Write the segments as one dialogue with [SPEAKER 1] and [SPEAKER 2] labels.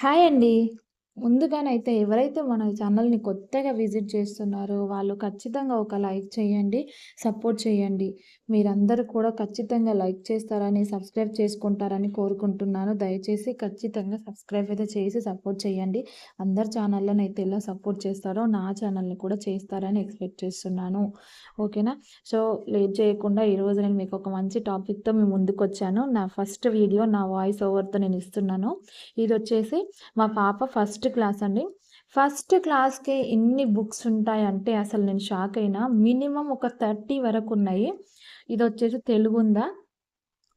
[SPEAKER 1] Hi అండి. ముందుగానైతే ఎవరైతే మన ఛానల్‌ని కొత్తగా విజిట్ చేస్తున్నారో వాళ్ళు ఖచ్చితంగా ఒక లైక్ చేయండి. సపోర్ట్ చేయండి. మీరందరూ కూడా ఖచ్చితంగా లైక్ చేస్తారని, సబ్స్క్రైబ్ చేసుకుంటారని కోరుకుంటున్నాను. దయచేసి ఖచ్చితంగా సబ్స్క్రైబ్ అయితే చేసి సపోర్ట్ చేయండి. అందరి అయితే ఎలా సపోర్ట్ చేస్తారో నా ఛానల్‌ని కూడా చేస్తారని ఎక్స్‌పెక్ట్ చేస్తున్నాను. ఓకేనా? సో, లేట్ చేయకుండా ఈరోజు నేను మీకు ఒక మంచి టాపిక్‌తో మీ ముందుకొచ్చాను. నా ఫస్ట్ వీడియో నా వాయిస్ ఓవర్‌తో నేను ఇస్తున్నాను. ఇది వచ్చేసి మా పాప ఫస్ట్ క్లాస్ అండి. ఫస్ట్ క్లాస్‌కే ఎన్ని బుక్స్ ఉంటాయంటే అసలు నేను షాక్ అయినా. మినిమమ్ ఒక 30 వరకు ఉన్నాయి. ఇది వచ్చేసి తెలుగుందా.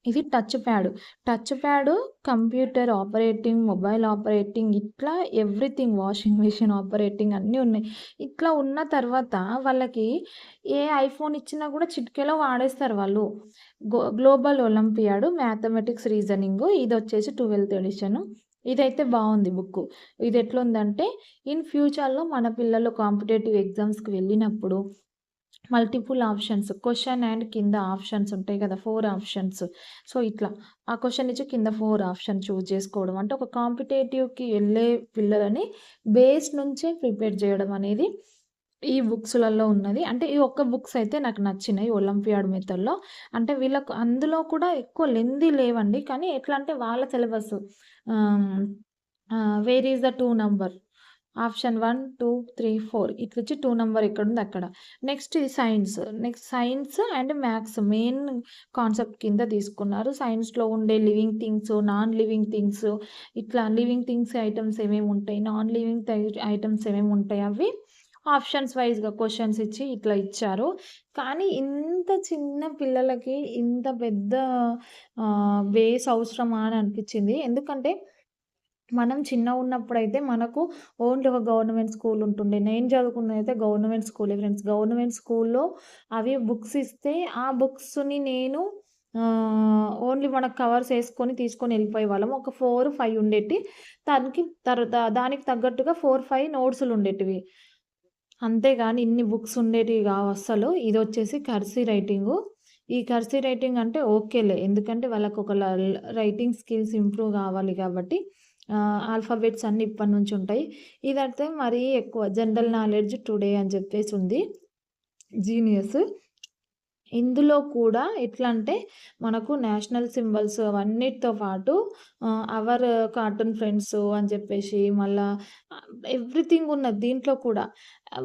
[SPEAKER 1] ఇది touch pad. Touch pad, computer operating, mobile operating ఇట్లా ఎవ్రీథింగ్ వాషింగ్ మిషన్ ఆపరేటింగ్ అన్నీ ఉన్నాయి. ఇట్లా ఉన్న తర్వాత వాళ్ళకి ఏ ఐఫోన్ ఇచ్చినా కూడా చిటికెలో వాడేస్తారు వాళ్ళు. Go global olympiad mathematics reasoning ఇది వచ్చేసి ట్వెల్త్ ఎడిషన్. ఇదైతే బాగుంది బుక్కు. ఇది ఎట్లుందంటే ఇన్ ఫ్యూచర్‌లో మన పిల్లలు కాంపిటేటివ్ ఎగ్జామ్స్‌కి వెళ్ళినప్పుడు మల్టిపుల్ ఆప్షన్స్ క్వశ్చన్ అండ్ కింద ఆప్షన్స్ ఉంటాయి కదా! Four options. సో, ఇట్లా ఆ క్వశ్చన్ ఇచ్చి కింద ఫోర్ ఆప్షన్ చూజ్ చేసుకోవడం. అంటే ఒక కాంపిటేటివ్‌కి వెళ్ళే పిల్లలని బేస్ నుంచే ప్రిపేర్ చేయడం అనేది ఈ బుక్స్‌లలో ఉన్నది. అంటే ఈ ఒక్క బుక్స్ అయితే నాకు నచ్చినాయి ఒలింపియాడ్ మెథడ్‌లో. అంటే వీళ్ళకు అందులో కూడా ఎక్కువ లెంథీ లేవండి. కానీ ఎట్లా అంటే వాళ్ళ syllabus where is the two number option 1, 2, 3, 4 ఇట్లిచ్చి 2 నంబర్ ఎక్కడుంది అక్కడ. నెక్స్ట్ ఇది science. Next science and maths main concept కింద తీసుకున్నారు. సైన్స్‌లో ఉండే living things, non living things ఇట్లా లివింగ్ థింగ్స్ ఐటమ్స్ ఏమేమి ఉంటాయి, నాన్ లివింగ్ ఐటమ్స్ ఏమేమి ఉంటాయి అవి ఆప్షన్స్ వైస్‌గా క్వశ్చన్స్ ఇచ్చి ఇట్లా ఇచ్చారు. కానీ ఇంత చిన్న పిల్లలకి ఇంత పెద్ద వేస్ బేస్ అవసరమా అని అనిపించింది. ఎందుకంటే మనం చిన్నగున్నప్పుడైతే మనకు ఓన్లీ ఒక గవర్నమెంట్ స్కూల్ ఉంటుండే. నేను చదువుకున్నదైతే గవర్నమెంట్ స్కూలే ఫ్రెండ్స్. గవర్నమెంట్ స్కూల్‌లో అవి బుక్స్ ఇస్తే ఆ బుక్స్‌ని నేను ఓన్లీ మనకు కవర్స్ వేసుకొని తీసుకొని వెళ్ళిపోయే వాళ్ళం ఒక ఫోర్ ఫైవ్ ఉండేటి దానికి తర్వాత దానికి తగ్గట్టుగా 4, 5 నోట్స్‌లు ఉండేటివి. అంతేగాని ఇన్ని బుక్స్ ఉండేటివి కావు అస్సలు. ఇది వచ్చేసి కర్సీ రైటింగు. ఈ కర్సీ రైటింగ్ అంటే ఓకేలే. ఎందుకంటే వాళ్ళకు ఒక రైటింగ్ స్కిల్స్ ఇంప్రూవ్ కావాలి కాబట్టి ఆల్ఫాబెట్స్ అన్నీ ఇప్పటి నుంచి ఉంటాయి. ఇదైతే మరీ ఎక్కువ జనరల్ నాలెడ్జ్ టుడే అని చెప్పేసి ఉంది. జీనియస్. ఇందులో కూడా ఎట్లా అంటే మనకు నేషనల్ సింబల్స్ అవన్నిటితో పాటు అవర్ కార్టూన్ ఫ్రెండ్స్ అని చెప్పేసి మళ్ళా ఎవ్రీథింగ్ ఉన్నది దీంట్లో కూడా.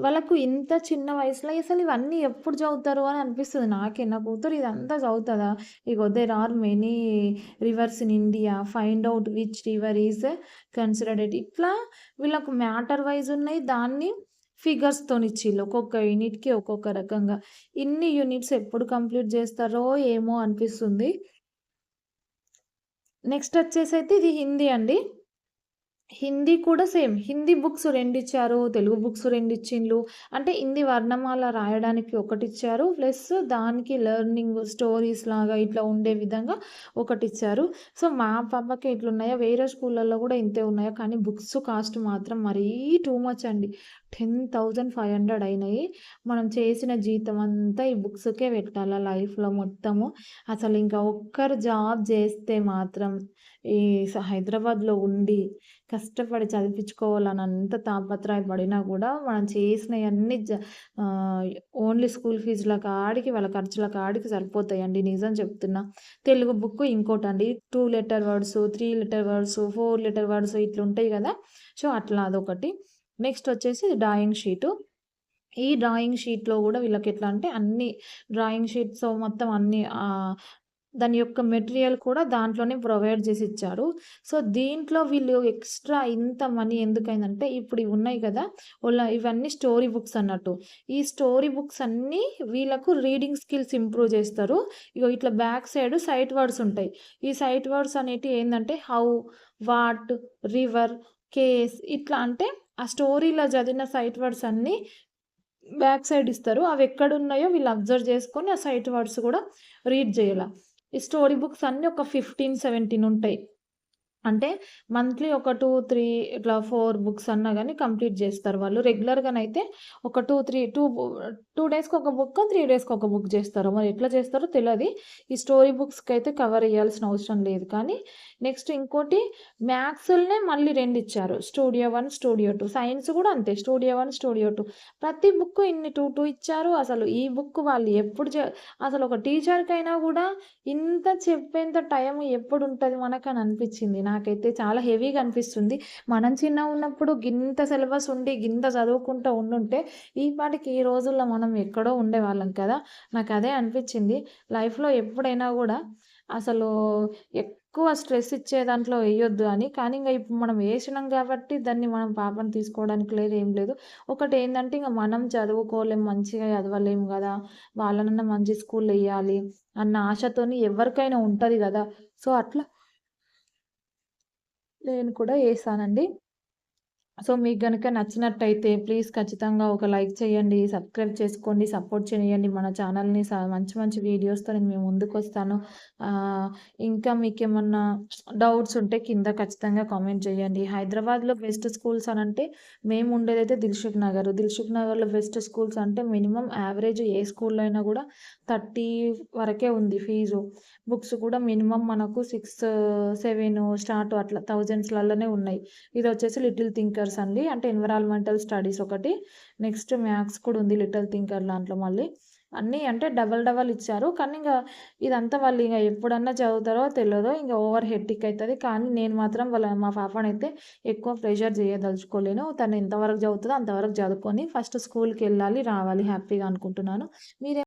[SPEAKER 1] వాళ్ళకు ఇంత చిన్న వయసులో అసలు ఇవన్నీ ఎప్పుడు చదువుతారు అని అనిపిస్తుంది నాకే. నా కూతురు ఇదంతా చదువుతుందా ఇగో there are many rivers in India. Find out which river is considered ఇట్లా వీళ్ళకు మ్యాటర్ వైజ్ ఉన్నాయి. దాన్ని ఫిగర్స్‌తోనిచ్చిళ్ళు. ఒక్కొక్క యూనిట్‌కి ఒక్కొక్క రకంగా. ఇన్ని యూనిట్స్ ఎప్పుడు కంప్లీట్ చేస్తారో ఏమో అనిపిస్తుంది. నెక్స్ట్ వచ్చేసి అయితే ఇది హిందీ అండి. హిందీ కూడా సేమ్. హిందీ బుక్స్ రెండు ఇచ్చారు. తెలుగు బుక్స్ రెండు ఇచ్చిండ్లు. అంటే హిందీ వర్ణమాల రాయడానికి ఒకటిచ్చారు. ప్లస్ దానికి లెర్నింగ్ స్టోరీస్ లాగా ఇట్లా ఉండే విధంగా ఒకటిచ్చారు. సో, మా పాపకి ఇట్లున్నాయా వేరే స్కూళ్ళల్లో కూడా ఇంతే ఉన్నాయా? కానీ బుక్స్ కాస్ట్ మాత్రం మరీ టూ మచ్ అండి. 10,500 అయినాయి. మనం చేసిన జీతం అంతా ఈ బుక్స్‌కే పెట్టాలా లైఫ్‌లో మొత్తము. అసలు ఇంకా ఒక్కరు జాబ్ చేస్తే మాత్రం ఈ హైదరాబాద్‌లో ఉండి కష్టపడి చదివించుకోవాలని అంత తాపత్రయపడినా కూడా మనం చేసినవన్నీ జ ఓన్లీ స్కూల్ ఫీజుల కాడికి వాళ్ళ ఖర్చుల కాడికి సరిపోతాయండి. నిజం చెప్తున్నా. తెలుగు బుక్ ఇంకోటండి two letter words, three letter words, four letter words ఇట్లా ఉంటాయి కదా! సో, అట్లా అదొకటి. నెక్స్ట్ వచ్చేసి డ్రాయింగ్ షీటు. ఈ డ్రాయింగ్ షీట్‌లో కూడా వీళ్ళకి ఎట్లా అంటే అన్ని డ్రాయింగ్ షీట్స్ మొత్తం అన్ని దాని యొక్క మెటీరియల్ కూడా దాంట్లోనే ప్రొవైడ్ చేసి ఇచ్చారు. సో, దీంట్లో వీళ్ళు ఎక్స్‌ట్రా ఇంత మనీ ఎందుకైందంటే ఇప్పుడు ఇవి ఉన్నాయి కదా! ఒల ఇవన్నీ స్టోరీ బుక్స్ అన్నట్టు. ఈ స్టోరీ బుక్స్ అన్నీ వీళ్ళకు రీడింగ్ స్కిల్స్ ఇంప్రూవ్ చేస్తారు. ఇగో ఇట్లా బ్యాక్ సైడ్ సైట్ వర్డ్స్ ఉంటాయి. ఈ సైట్ వర్డ్స్ అనేటివి ఏంటంటే హౌ, వాట్, రివర్, కేస్ ఇట్లా అంటే ఆ స్టోరీలో చదివిన సైట్ వర్డ్స్ అన్నీ బ్యాక్ సైడ్ ఇస్తారు. అవి ఎక్కడున్నాయో వీళ్ళు అబ్జర్వ్ చేసుకొని ఆ సైట్ వర్డ్స్ కూడా రీడ్ చేయాల. ఈ స్టోరీ బుక్స్ అన్నీ ఒక ఫిఫ్టీన్ సెవెంటీన్ ఉంటాయి. అంటే మంత్లీ ఒక 2, 3 ఇట్లా ఫోర్ బుక్స్ అన్నా కానీ కంప్లీట్ చేస్తారు వాళ్ళు. రెగ్యులర్‌గానైతే ఒక 2, 3 టూ టూ డేస్‌కి ఒక బుక్ త్రీ డేస్‌కి ఒక బుక్ చేస్తారు మరి ఎట్లా చేస్తారో తెలియదు ఈ స్టోరీ బుక్స్కి అయితే కవర్ చేయాల్సిన అవసరం లేదు. కానీ నెక్స్ట్ ఇంకోటి మ్యాథ్స్‌లోనే మళ్ళీ రెండు ఇచ్చారు. Studio one studio two science కూడా అంతే. స్టూడియో వన్ స్టూడియో టూ ప్రతి బుక్ ఇన్ని 2, 2 ఇచ్చారు. అసలు ఈ బుక్ వాళ్ళు ఎప్పుడు అసలు ఒక టీచర్‌కైనా కూడా ఇంత చెప్పేంత టైం ఎప్పుడు ఎప్పుడుంటది మనకని అనిపించింది నాకైతే చాలా హెవీగా అనిపిస్తుంది. మనం చిన్నగున్నప్పుడు గింత సిలబస్ ఉండి, గింత చదువుకుంటూ ఉండుంటే ఈ పాటికి ఈ రోజుల్లో మనం ఎక్కడో ఉండేవాళ్ళం కదా! నాకు అదే అనిపించింది లైఫ్‌లో ఎప్పుడైనా కూడా అసలు ఎక్కువ స్ట్రెస్ ఇచ్చే దాంట్లో వేయొద్దు అని. కానీ ఇంకా ఇప్పుడు మనం వేసినాం కాబట్టి దాన్ని మనం పాపం తీసుకోవడానికి లేదు, ఏం లేదు. ఒకటి ఏంటంటే ఇంకా మనం చదువుకోలేం, మంచిగా చదవలేము కదా వాళ్ళనన్నా మంచి స్కూల్‌లో వేయాలి అన్న ఆశతోని ఎవరికైనా ఉంటుంది కదా సో, అట్లా నేను కూడా వేసానండి సో, మీకు కనుక నచ్చినట్టయితే ప్లీజ్ ఖచ్చితంగా ఒక లైక్ చేయండి. సబ్స్క్రైబ్ చేసుకోండి. సపోర్ట్ చేయండి. మన ఛానల్‌ని మంచి మంచి వీడియోస్‌తో నేను మేము ముందుకొస్తాను. వస్తాను ఇంకా మీకేమన్నా డౌట్స్ ఉంటే కింద ఖచ్చితంగా కామెంట్ చేయండి. హైదరాబాద్‌లో బెస్ట్ స్కూల్స్ అనంటే మేము ఉండేదైతే దిల్షుక్ నగర్. దిల్షుక్ నగర్‌లో బెస్ట్ స్కూల్స్ అంటే మినిమమ్ యావరేజ్ ఏ స్కూల్‌లో అయినా కూడా థర్టీ వరకే ఉంది ఫీజు. బుక్స్ కూడా మినిమమ్ మనకు 6, 7 స్టార్ట్ అట్లా థౌజండ్స్లలోనే ఉన్నాయి. ఇది వచ్చేసి లిటిల్ థింకర్ థింకర్స్ అండి. అంటే ఎన్విరాన్మెంటల్ స్టడీస్ ఒకటి. నెక్స్ట్ మ్యాథ్స్ కూడా ఉంది లిటిల్ థింకర్ దాంట్లో మళ్ళీ. అన్నీ అంటే డబల్ డబల్ ఇచ్చారు. కానీ ఇంకా ఇదంతా వాళ్ళు ఇంకా ఎప్పుడన్నా చదువుతారో తెలియదో ఇంకా ఓవర్ హెట్టిక్ అవుతుంది కానీ నేను మాత్రం వాళ్ళ మా పాపనైతే ఎక్కువ ప్రెషర్ చేయదలుచుకోలేను. తను ఎంతవరకు చదువుతుందో అంతవరకు చదువుకొని ఫస్ట్ స్కూల్కి వెళ్ళాలి రావాలి హ్యాపీగా అనుకుంటున్నాను. మీరే